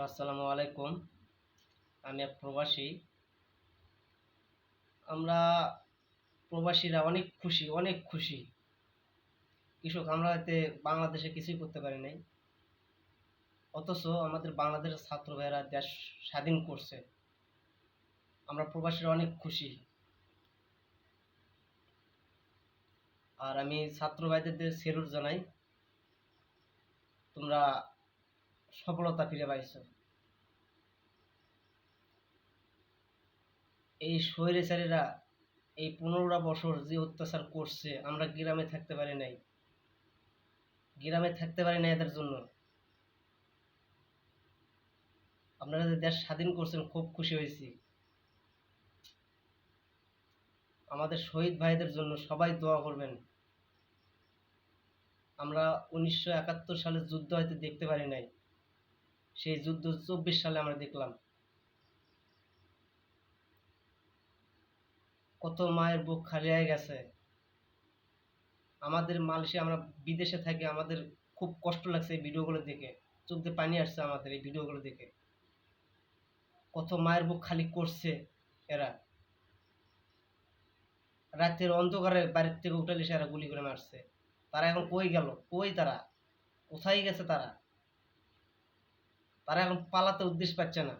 আসসালামু আলাইকুম। আমি এক প্রবাসী। আমরা প্রবাসীরা অনেক খুশি অনেক খুশি। কৃষক, আমরা এতে বাংলাদেশে কিছুই করতে পারি নাই। অথচ আমাদের বাংলাদেশের ছাত্র ভাইয়েরা দেশ স্বাধীন করছে। আমরা প্রবাসীরা অনেক খুশি। আর আমি ছাত্র ভাইদের সেলুট জানাই। তোমরা সফলতা ফিরে পাইছো। এই স্বৈরাচারীরা এই পনেরোটা বছর যে অত্যাচার করছে, আমরা গ্রামে থাকতে পারি নাই। গ্রামে থাকতে পারি না এদের জন্য। আপনারা যে দেশ স্বাধীন করছেন, খুব খুশি হয়েছি। আমাদের শহীদ ভাইদের জন্য সবাই দোয়া করবেন। আমরা উনিশশো সালের যুদ্ধ হয়তো দেখতে পারি নাই। সেই যুদ্ধ চব্বিশ সালে আমরা দেখলাম। কত মায়ের বুক খালি হয়ে গেছে। আমাদের মালয়েশিয়া, আমরা বিদেশে থাকি, আমাদের খুব কষ্ট লাগছে এই ভিডিওগুলো দেখে। চোখ দিয়ে পানি আসছে আমাদের এই ভিডিওগুলো দেখে। কত মায়ের বুক খালি করছে এরা। রাতের অন্ধকারে বাড়ির থেকে উঠালে এরা গুলি করে মারছে। তারা এখন কই গেল? কই তারা? কোথায় গেছে তারা? তারা এখন পালাতে উদ্দেশ্য পাচ্ছে না।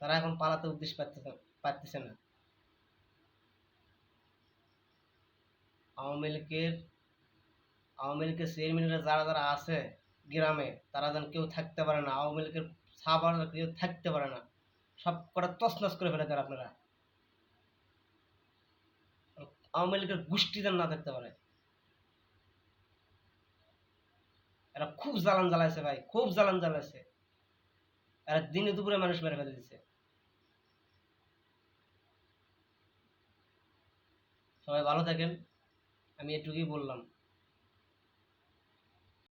তারা এখন পালাতে উদ্দেশ্য পাচ্ছে না আওয়ামী লীগের আওয়ামী লীগের চেয়ারম্যানেরা যারা যারা আছে গ্রামে, তারা যেন কেউ থাকতে পারে না। আওয়ামী লীগের সাবার কেউ থাকতে পারে না। সব কটা তছনছ করে ফেলে দেন আপনারা। আওয়ামী লীগের গোষ্ঠী যেন না থাকতে পারে। এরা খুব জ্বালান জ্বালাইছে ভাই, খুব জ্বালান জ্বালাইছে। এরা দিনে দুপুরে মানুষ মেরে ফেলে দিচ্ছে সবাই ভালো থাকেন, আমি এটুকুই বললাম।